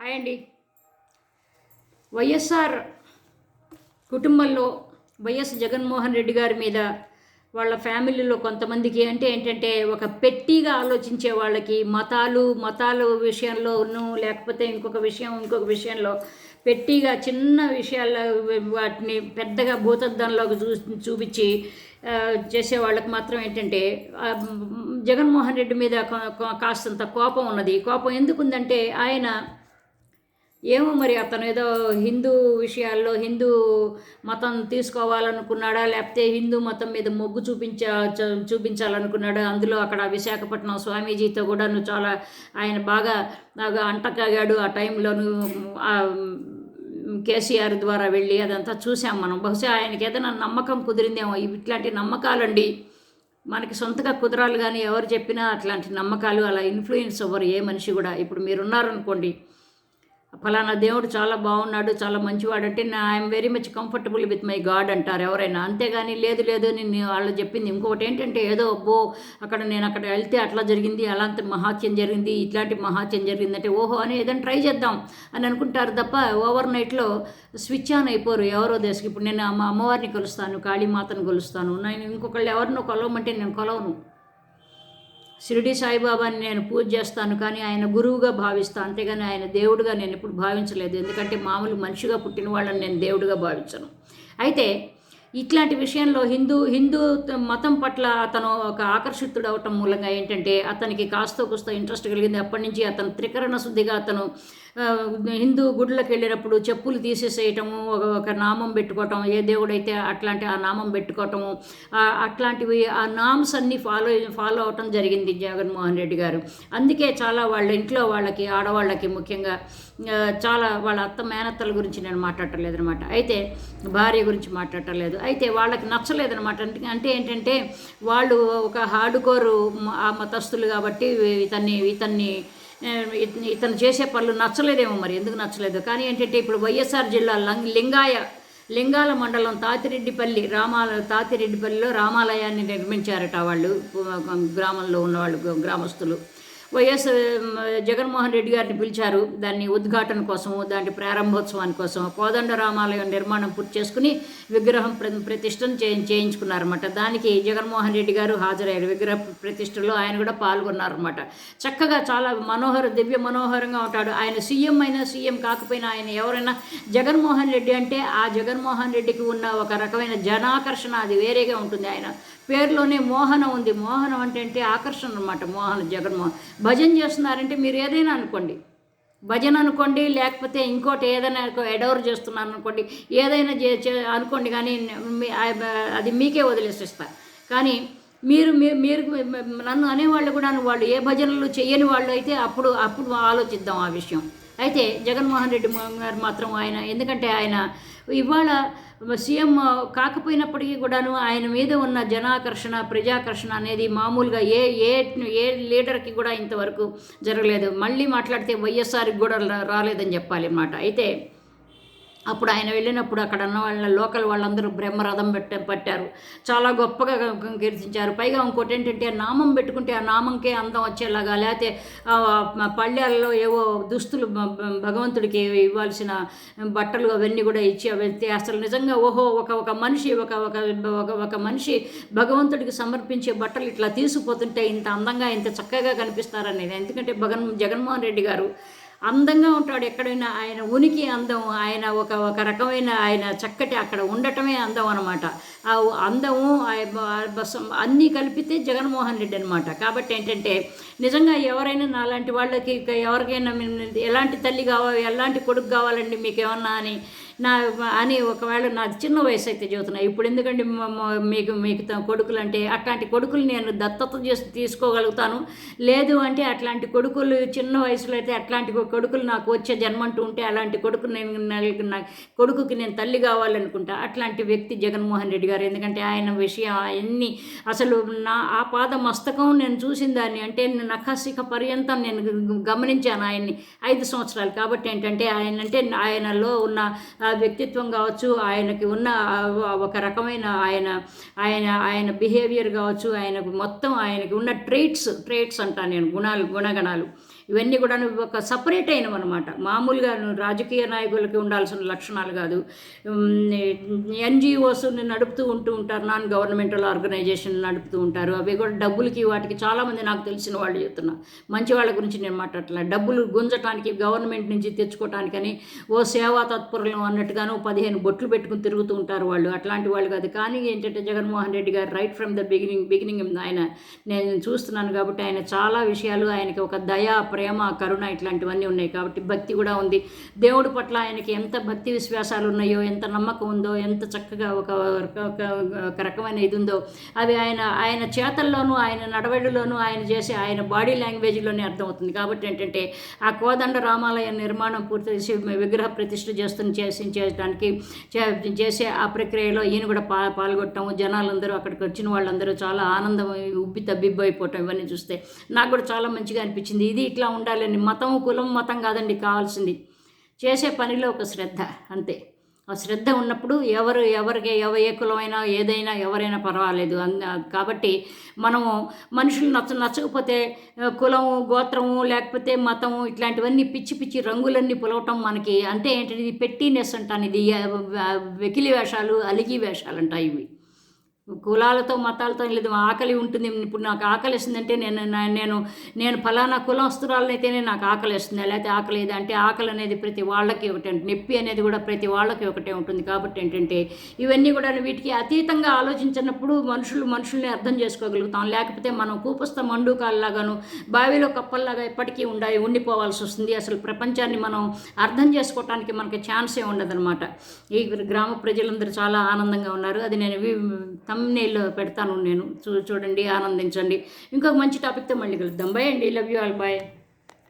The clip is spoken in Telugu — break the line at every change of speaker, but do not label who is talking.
హాయ్ అండి. వైఎస్ఆర్ కుటుంబంలో వైఎస్ జగన్మోహన్ రెడ్డి గారి మీద వాళ్ళ ఫ్యామిలీలో కొంతమందికి అంటే ఏంటంటే ఒక పెట్టిగా ఆలోచించే వాళ్ళకి మతాలు మతాల విషయంలోనూ లేకపోతే ఇంకొక విషయం ఇంకొక విషయంలో పెట్టిగా చిన్న విషయాల్లో వాటిని పెద్దగా భూతద్దంలోకి చూ చూపించి చేసే వాళ్ళకి మాత్రం ఏంటంటే జగన్మోహన్ రెడ్డి మీద కాస్తంత కోపం ఉన్నది. కోపం ఎందుకుందంటే ఆయన ఏమో మరి అతను ఏదో హిందూ విషయాల్లో హిందూ మతం తీసుకోవాలనుకున్నాడా లేకపోతే హిందూ మతం మీద మొగ్గు చూపించ చూపించాలనుకున్నాడా? అందులో అక్కడ విశాఖపట్నం స్వామీజీతో కూడాను చాలా ఆయన బాగా అంటకాగాడు ఆ టైంలోను కేసీఆర్ ద్వారా వెళ్ళి అదంతా చూసాం మనం. బహుశా ఆయనకి ఏదైనా నమ్మకం కుదిరిందేమో. ఇట్లాంటి నమ్మకాలండి. మనకి సొంతగా కుదరాలు కానీ ఎవరు చెప్పినా అట్లాంటి నమ్మకాలు అలా ఇన్ఫ్లుయెన్స్ అవ్వరు ఏ మనిషి కూడా. ఇప్పుడు మీరున్నారనుకోండి ఫలానా దేవుడు చాలా బాగున్నాడు చాలా మంచివాడు అంటే నా I'm very much comfortable with my God అంటారు ఎవరైనా. అంతేగాని లేదు లేదు నేను వాళ్ళు చెప్పింది. ఇంకొకటి ఏంటంటే ఏదో అబ్బో అక్కడ నేను అక్కడ వెళ్తే అట్లా జరిగింది అలాంటి మహాత్యం జరిగింది ఇట్లాంటి మహాత్యం జరిగిందంటే ఓహో అని ఏదైనా ట్రై చేద్దాం అని అనుకుంటారు తప్ప ఓవర్ నైట్లో స్విచ్ ఆన్ అయిపోరు ఎవరో దేశకి. ఇప్పుడు నేను మా అమ్మవారిని కొలుస్తాను కాళీమాతను కొలుస్తాను. నేను ఇంకొకళ్ళు ఎవరినో కొలవమంటే నేను కొలవను. షిరిడి సాయిబాబాని నేను పూజ చేస్తాను కానీ ఆయన గురువుగా భావిస్తాను అంతేగాని ఆయన దేవుడుగా నేను ఎప్పుడు భావించలేదు. ఎందుకంటే మామూలు మనిషిగా పుట్టిన వాళ్ళని నేను దేవుడుగా భావించను. అయితే ఇట్లాంటి విషయంలో హిందూ హిందూ మతం పట్ల అతను ఒక ఆకర్షితుడు అవటం మూలంగా ఏంటంటే అతనికి కాస్తో కూస్తో ఇంట్రెస్ట్ కలిగింది. అప్పటి నుంచి అతను త్రికరణ శుద్ధిగా అతను హిందూ గుడులకు వెళ్ళినప్పుడు చెప్పులు తీసేసేయటము ఒక నామం పెట్టుకోవటం ఏ దేవుడైతే అట్లాంటి ఆ నామం పెట్టుకోవటము అట్లాంటివి ఆ నామ్స్ అన్ని ఫాలో ఫాలో అవటం జరిగింది జగన్మోహన్ రెడ్డి గారు. అందుకే చాలా వాళ్ళ ఇంట్లో వాళ్ళకి ఆడవాళ్ళకి ముఖ్యంగా చాలా వాళ్ళ అత్త మేనత్తల గురించి నేను మాట్లాడటం అనమాట అయితే భార్య గురించి మాట్లాడటం లేదు. అయితే వాళ్ళకి నచ్చలేదనమాట అంటే ఏంటంటే వాళ్ళు ఒక హార్డుకోరు ఆ మతస్థులు కాబట్టి ఇతన్ని ఇతన్ని ఇతను చేసే పనులు నచ్చలేదేమో మరి. ఎందుకు నచ్చలేదు? కానీ ఏంటంటే ఇప్పుడు వైఎస్ఆర్ జిల్లా లింగాయ లింగాల మండలం తాతిరెడ్డిపల్లి రామాల తాతిరెడ్డిపల్లిలో రామాలయాన్ని నిర్మించారట వాళ్ళు గ్రామంలో ఉన్నవాళ్ళు గ్రామస్తులు. వైఎస్ జగన్మోహన్ రెడ్డి గారిని పిలిచారు. దాన్ని ఉద్ఘాటన కోసము దాని ప్రారంభోత్సవాని కోసం కోదండ రామాలయం నిర్మాణం పూర్తి చేసుకుని విగ్రహం ప్రతిష్టం ప్రతిష్టను చే చేయించుకున్నారన్నమాట. దానికి జగన్మోహన్ రెడ్డి గారు హాజరయ్యారు. విగ్రహ ప్రతిష్టలో ఆయన కూడా పాల్గొన్నారన్నమాట. చక్కగా చాలా మనోహర దివ్య మనోహరంగా ఉంటాడు. ఆయన సీఎం అయినా సీఎం కాకపోయినా ఆయన ఎవరైనా జగన్మోహన్ రెడ్డి అంటే ఆ జగన్మోహన్ రెడ్డికి ఉన్న ఒక రకమైన జనాకర్షణ అది వేరేగా ఉంటుంది. ఆయన పేరులోనే మోహనం ఉంది. మోహనం అంటే అంటే ఆకర్షణ అనమాట మోహన జగన్మోహన్ భజన చేస్తున్నారంటే మీరు ఏదైనా అనుకోండి. భజన అనుకోండి లేకపోతే ఇంకోటి ఏదైనా ఎడవర్ చేస్తున్నాను అనుకోండి ఏదైనా చే అనుకోండి కానీ అది మీకే వదిలేసిస్తా. కానీ మీరు మీ- మీరు నన్ను అనేవాళ్ళు కూడా వాళ్ళు ఏ భజనలు చేయని వాళ్ళు అయితే అప్పుడు అప్పుడు ఆలోచిద్దాం ఆ విషయం. అయితే జగన్మోహన్ రెడ్డి గారు మాత్రం ఆయన ఎందుకంటే ఆయన ఇవాళ సీఎం కాకపోయినప్పటికీ కూడాను ఆయన మీద ఉన్న జనాకర్షణ ప్రజాకర్షణ అనేది మామూలుగా ఏ ఏ ఏ లీడర్కి కూడా ఇంతవరకు జరగలేదు. మళ్ళీ మాట్లాడితే వైఎస్ఆర్కి కూడా రాలేదని చెప్పాలి అన్నమాట. అయితే అప్పుడు ఆయన వెళ్ళినప్పుడు అక్కడ ఉన్న వాళ్ళ లోకల్ వాళ్ళందరూ బ్రహ్మరథం పెట్ట పట్టారు. చాలా గొప్పగా కీర్తించారు. పైగా ఇంకోటి ఏంటంటే ఆ నామం పెట్టుకుంటే ఆ నామంకే అందం వచ్చేలాగా లేకపోతే పళ్ళెల్లో ఏవో దుస్తులు భగవంతుడికి ఇవ్వాల్సిన బట్టలు అవన్నీ కూడా ఇచ్చి వెళ్తే అసలు నిజంగా ఓహో ఒక ఒక మనిషి ఒక ఒక ఒక ఒక మనిషి భగవంతుడికి సమర్పించే బట్టలు ఇట్లా తీసుకుపోతుంటే ఇంత అందంగా ఇంత చక్కగా కనిపిస్తారనేది. ఎందుకంటే భగన్ జగన్మోహన్ రెడ్డి గారు అందంగా ఉంటాడు ఎక్కడైనా. ఆయన ఉనికి అందం ఆయన ఒక ఒక రకమైన ఆయన చక్కటి అక్కడ ఉండటమే అందం అనమాట ఆ అందము అన్నీ కలిపితే జగన్మోహన్ రెడ్డి అనమాట కాబట్టి ఏంటంటే నిజంగా ఎవరైనా నాలాంటి వాళ్ళకి ఎవరికైనా ఎలాంటి తల్లి కావాలి ఎలాంటి కొడుకు కావాలండి మీకు ఏమన్నా అని నా అని ఒకవేళ నాది చిన్న వయసు అయితే చదువుతున్నా. ఇప్పుడు ఎందుకంటే మీకు మీకు కొడుకులు అంటే అట్లాంటి కొడుకులు నేను దత్తత చేసి తీసుకోగలుగుతాను. లేదు అంటే అట్లాంటి కొడుకులు చిన్న వయసులో అయితే అట్లాంటి కొడుకులు నాకు వచ్చే జన్మంటూ ఉంటే అలాంటి కొడుకు నేను కొడుకుకి నేను తల్లి కావాలనుకుంటా. అట్లాంటి వ్యక్తి జగన్మోహన్ రెడ్డి గారు. ఎందుకంటే ఆయన విషయం అవన్నీ అసలు నా ఆ పాద మస్తకం నేను చూసిన దాన్ని అంటే నఖశిఖ పర్యంతం నేను గమనించాను ఆయన్ని ఐదు సంవత్సరాలు. కాబట్టి ఏంటంటే ఆయన అంటే ఆయనలో ఉన్న వ్యక్తిత్వం కావచ్చు ఆయనకి ఉన్న ఒక రకమైన ఆయన ఆయన ఆయన బిహేవియర్ కావచ్చు ఆయనకు మొత్తం ఆయనకి ఉన్న ట్రేట్స్ ట్రేట్స్ అంటాను నేను గుణాలు గుణగణాలు. ఇవన్నీ కూడా ఒక సపరేట్ అయినవి అనమాట మామూలుగా రాజకీయ నాయకులకి ఉండాల్సిన లక్షణాలు కాదు. ఎన్జిఓస్ నడుపుతూ ఉంటూ ఉంటారు. నాన్ గవర్నమెంటల్ ఆర్గనైజేషన్ నడుపుతూ ఉంటారు. అవి కూడా డబ్బులకి వాటికి చాలామంది నాకు తెలిసిన వాళ్ళు చెప్తున్నారు మంచి వాళ్ళ గురించి నేను మాట్లాడలే డబ్బులు గుంజటానికి గవర్నమెంట్ నుంచి తెచ్చుకోవటానికని ఓ సేవా తత్పరులు అన్నట్టుగాను పదిహేను బొట్లు పెట్టుకుని తిరుగుతూ ఉంటారు వాళ్ళు. అట్లాంటి వాళ్ళు కాదు. కానీ ఏంటంటే జగన్మోహన్ రెడ్డి గారు right from the beginning beginning ఆయన నేను చూస్తున్నాను కాబట్టి ఆయన చాలా విషయాలు ఆయనకి ఒక దయా ప్రేమ కరుణ ఇట్లాంటివన్నీ ఉన్నాయి కాబట్టి భక్తి కూడా ఉంది. దేవుడి పట్ల ఆయనకి ఎంత భక్తి విశ్వాసాలు ఉన్నాయో ఎంత నమ్మకం ఉందో ఎంత చక్కగా ఒక ఒక రకమైన ఇది ఉందో అవి ఆయన ఆయన చేతల్లోనూ ఆయన నడవడిలోనూ ఆయన చేసే ఆయన బాడీ లాంగ్వేజ్లోనే అర్థమవుతుంది. కాబట్టి ఏంటంటే ఆ కోదండ రామాలయ నిర్మాణం పూర్తి చేసి విగ్రహ ప్రతిష్ఠ చేస్తున్న చేసి చేయడానికి చేసే ఆ ప్రక్రియలో ఈయన కూడా పా పాల్గొట్టడం జనాలందరూ అక్కడికి వచ్చిన వాళ్ళందరూ చాలా ఆనందం ఉబ్బి తబ్బిబ్బైపోవటం ఇవన్నీ చూస్తే నాకు కూడా చాలా మంచిగా అనిపించింది. ఇది ఇట్లా ఉండాలని మతం కులం మతం కాదండి కావాల్సింది. చేసే పనిలో ఒక శ్రద్ధ అంతే. ఆ శ్రద్ధ ఉన్నప్పుడు ఎవరు ఎవరికి ఎవ ఏ కులమైనా ఏదైనా ఎవరైనా పర్వాలేదు. కాబట్టి మనము మనుషులు నచ్చ నచ్చకపోతే కులము గోత్రము లేకపోతే మతము ఇట్లాంటివన్నీ పిచ్చి పిచ్చి రంగులన్నీ పులవటం మనకి అంటే ఏంటంటే ఇది పెట్టినెస్ అంటాను ఇది వెకిలి వేషాలు అలిగి వేషాలు అంటాయి ఇవి. కులాలతో మతాలతో లేదు. ఆకలి ఉంటుంది. ఇప్పుడు నాకు ఆకలి వేస్తుందంటే నేను నేను నేను ఫలానా కులస్తురాలనైతేనే నాకు ఆకలి వేస్తుంది. లేకపోతే ఆకలి అంటే ఆకలి అనేది ప్రతి వాళ్ళకి ఒకటే నొప్పి అనేది కూడా ప్రతి వాళ్ళకి ఒకటే ఉంటుంది. కాబట్టి ఏంటంటే ఇవన్నీ కూడా వీటికి అతీతంగా ఆలోచించినప్పుడు మనుషులు మనుషుల్ని అర్థం చేసుకోగలుగుతాం. లేకపోతే మనం కూపస్థ మండుకాల్లాగాను బావిలో కప్పల్లాగా ఎప్పటికీ ఉండాలి ఉండిపోవాల్సి వస్తుంది. అసలు ప్రపంచాన్ని మనం అర్థం చేసుకోవటానికి మనకి ఛాన్సే ఉండదన్నమాట. ఈ గ్రామ ప్రజలందరూ చాలా ఆనందంగా ఉన్నారు. అది నేను తమ తమ్నేల్లో పెడతాను నేను. చూ చూడండి ఆనందించండి. ఇంకొక మంచి టాపిక్తో మళ్ళీ కలుద్దాం. బాయ్ అండి. Love you all bye